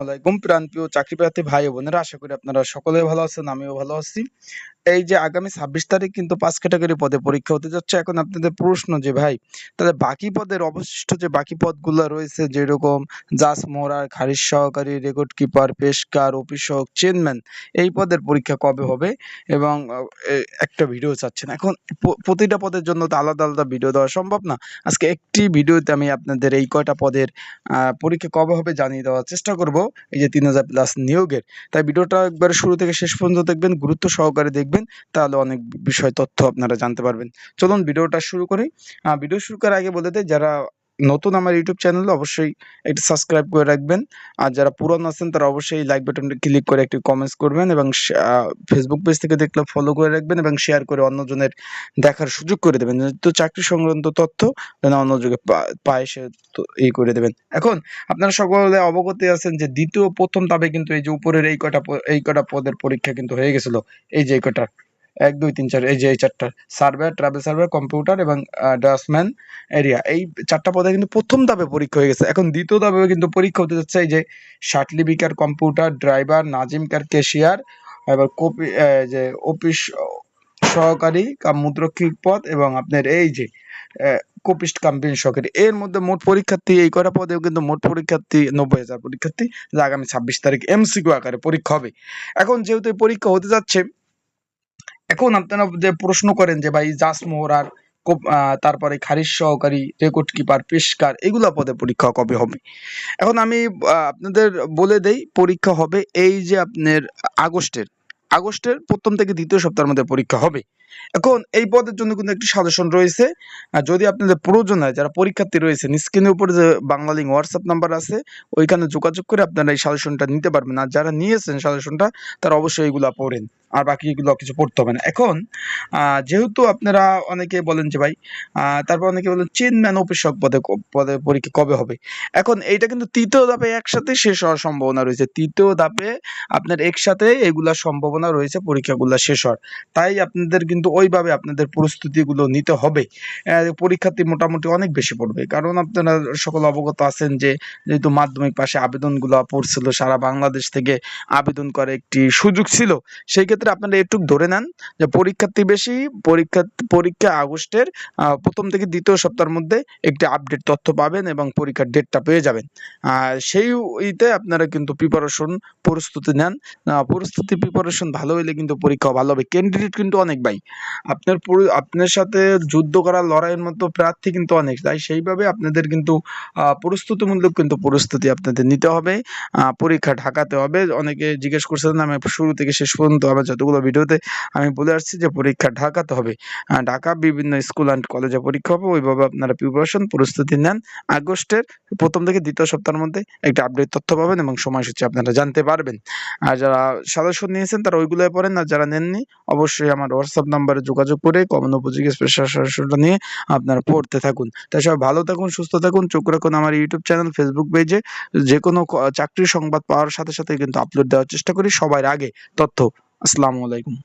আলাইকুম। প্রাণপ্রিয় চাকরি প্রার্থী ভাই বোনেরা, আশা করি আপনারা সকলে ভালো আছেন, আমিও ভালো আছি। এই যে আগামী ছাব্বিশ তারিখ কিন্তু পাঁচ ক্যাটাগরি পদে পরীক্ষা হতে যাচ্ছে। এখন আপনাদের প্রশ্ন যে, ভাই, তাহলে বাকি পদের অবশিষ্ট যে বাকি পদগুলো রয়েছে, যেরকম জাজ মোহরার খারিজ সহকারী রেকর্ড কিপার পেশকার অফিস অফিসক চেয়ারম্যান এই পদের পরীক্ষা কবে হবে? এবং একটা ভিডিও চাচ্ছেন। এখন প্রতিটা পদের জন্য তো আলাদা আলাদা ভিডিও দেওয়া সম্ভব না। আজকে একটি ভিডিওতে আমি আপনাদের এই কয়টা পদের পরীক্ষা কবে হবে জানিয়ে দেওয়ার চেষ্টা করব। এই যে তিন হাজার প্লাস নিয়োগের। তাই ভিডিওটা একবার শুরু থেকে শেষ পর্যন্ত দেখবেন, গুরুত্ব সহকারে দেখবেন। তাহলে অনেক বিষয় তথ্য আপনারা জানতে পারবেন। চলুন ভিডিওটা শুরু করি। ভিডিও শুরু করার আগে বলে দেয় যারা নতুন আমার ইউটিউব চ্যানেলে, অবশ্যই একটু সাবস্ক্রাইব করে রাখবেন। আর যারা পুরান আছেন, তারা অবশ্যই লাইক বাটনটা ক্লিক করে একটি কমেন্টস করবেন এবং ফেসবুক পেজ থেকে দেখলে ফলো করে রাখবেন এবং শেয়ার করে অন্যজনের দেখার সুযোগ করে দেবেন। তো চাকরি সংক্রান্ত তথ্য যেন অন্যযোগে পা- পায়, সে এই করে দেবেন। এখন আপনারা সকলে অবগত আছেন যে দ্বিতীয় প্রথম ধাপে কিন্তু এই যে উপরের এই কটা এই কটা পদের পরীক্ষা কিন্তু হয়ে গেছিল। এই যে এই কটা এক, দুই, তিন, চার, এই যে এই চারটা। সার্ভে ট্রাভেল সার্ভে কম্পিউটার এবং ড্রাফটসম্যান এরিয়া। এই চারটা পদে কিন্তু প্রথম ধাপে পরীক্ষা হয়ে গেছে। এখন দ্বিতীয় ধাপে কিন্তু পরীক্ষা হতে যাচ্ছে এই যে শাটলিবিকার কম্পিউটার, ড্রাইভার, নাজিম কার ক্যাশিয়ার এবার কপি যে অফিস সহকারী কাম মুদ্রক্ষিক পদ এবং আপনার এই যে কপিস্ট কাম্পিন সহকারী। এর মধ্যে মোট পরীক্ষার্থী, এই কটা পদেও কিন্তু মোট পরীক্ষার্থী নব্বই হাজার পরীক্ষার্থী। যা আগামী ছাব্বিশ তারিখ এমসিকিউ আকারে পরীক্ষা হবে। এখন যেহেতু পরীক্ষা হতে যাচ্ছে এখন আপনারা যে প্রশ্ন করেন যে ভাই জাসমোহর আর তারপরে খারিজ সহকারী রেকর্ড কিপার, পেশকার, এগুলা পদে পরীক্ষা কবে হবে? এখন আমি আপনাদের বলে দেই, পরীক্ষা হবে এই যে আপনার আগস্টের। আগস্টের প্রথম থেকে দ্বিতীয় সপ্তাহের মধ্যে পরীক্ষা হবে। এখন এই পদের জন্য কিন্তু একটি সাজেশন রয়েছে। যদি আপনাদের প্রয়োজন হয়, যারা পরীক্ষার্থী রয়েছেন স্ক্রিনের উপরে যে বাংলা লিঙ্ক হোয়াটসঅ্যাপ নাম্বার আছে, ওইখানে যোগাযোগ করে আপনারা এই সাজেশনটা নিতে পারবেন। আর যারা নিয়েছেন সাজেশনটা তারা অবশ্যই এগুলা পড়েন। আর বাকি এগুলো কিছু পড়তে হবে না। এখন যেহেতু আপনারা অনেকে বলেন যে ভাই তারপর অনেকে বলেন চেনম্যান অফিসক পদে পদে পরীক্ষা কবে হবে? এখন এইটা কিন্তু তৃতীয় ধাপে একসাথে শেষ হওয়ার সম্ভাবনা রয়েছে। তৃতীয় ধাপে আপনার একসাথে এগুলা সম্ভাবনা রয়েছে, পরীক্ষাগুলো শেষ হওয়ার। তাই আপনাদের কিন্তু ওইভাবে আপনাদের প্রস্তুতিগুলো নিতে হবে। পরীক্ষার্থী মোটামুটি অনেক বেশি পড়বে। কারণ আপনারা সকল অবগত আছেন যে, যেহেতু মাধ্যমিক পাশে আবেদনগুলো পড়ছিল, সারা বাংলাদেশ থেকে আবেদন করে একটি সুযোগ ছিল, সেই ক্ষেত্রে আপনারা একটু ধরে নেন যে, পরীক্ষার্থী বেশি, পরীক্ষা পরীক্ষা আগস্টের প্রথম থেকে দ্বিতীয় সপ্তাহের মধ্যে একটি আপডেট তথ্য পাবেন এবং পরীক্ষার ডেটটা পেয়ে যাবেন। সেই ইতে আপনারা কিন্তু প্রিপারেশন প্রস্তুতি নেন। প্রস্তুতি প্রিপারেশন ভালো হলে কিন্তু পরীক্ষা ভালো হবে। ক্যান্ডিডেট কিন্তু অনেক ভাই। আপনার আপনার সাথে যুদ্ধ করার, লড়াইয়ের মতো প্রার্থী কিন্তু অনেক তাই সেইভাবে আপনাদের কিন্তু প্রস্তুতিমূলক কিন্তু প্রস্তুতি আপনাদের নিতে হবে। পরীক্ষা ঢাকাতে হবে। অনেকে জিজ্ঞেস করছিলেন আমি শুরু থেকে শেষ পর্যন্ত আমার যতগুলো ভিডিওতে আমি বলে আসছি যে, পরীক্ষা ঢাকাতে হবে। ঢাকা বিভিন্ন স্কুল অ্যান্ড কলেজে পরীক্ষা হবে। ওইভাবে আপনারা প্রিপারেশন প্রস্তুতি নেন। আগস্টের প্রথম থেকে দ্বিতীয় সপ্তাহের মধ্যে একটা আপডেট তথ্য পাবেন এবং সময়সূচি আপনারা জানতে পারবেন। আর যারা সদস্য নিয়েছেন, তারা ওইগুলোয় পড়েন না যারা নেননি, অবশ্যই আমার হোয়াটসঅ্যাপ নাম্বারে যোগাযোগ করে কমন উপযোগী স্পেশাল নিয়ে আপনারা পড়তে থাকুন। তাই সবাই ভালো থাকুন, সুস্থ থাকুন, চোখ রাখুন আমার ইউটিউব চ্যানেল ফেসবুক পেজে যে কোনো চাকরির সংবাদ পাওয়ার সাথে সাথে কিন্তু আপলোড দেওয়ার চেষ্টা করি। সবার আগে তথ্য। আসসালামু আলাইকুম।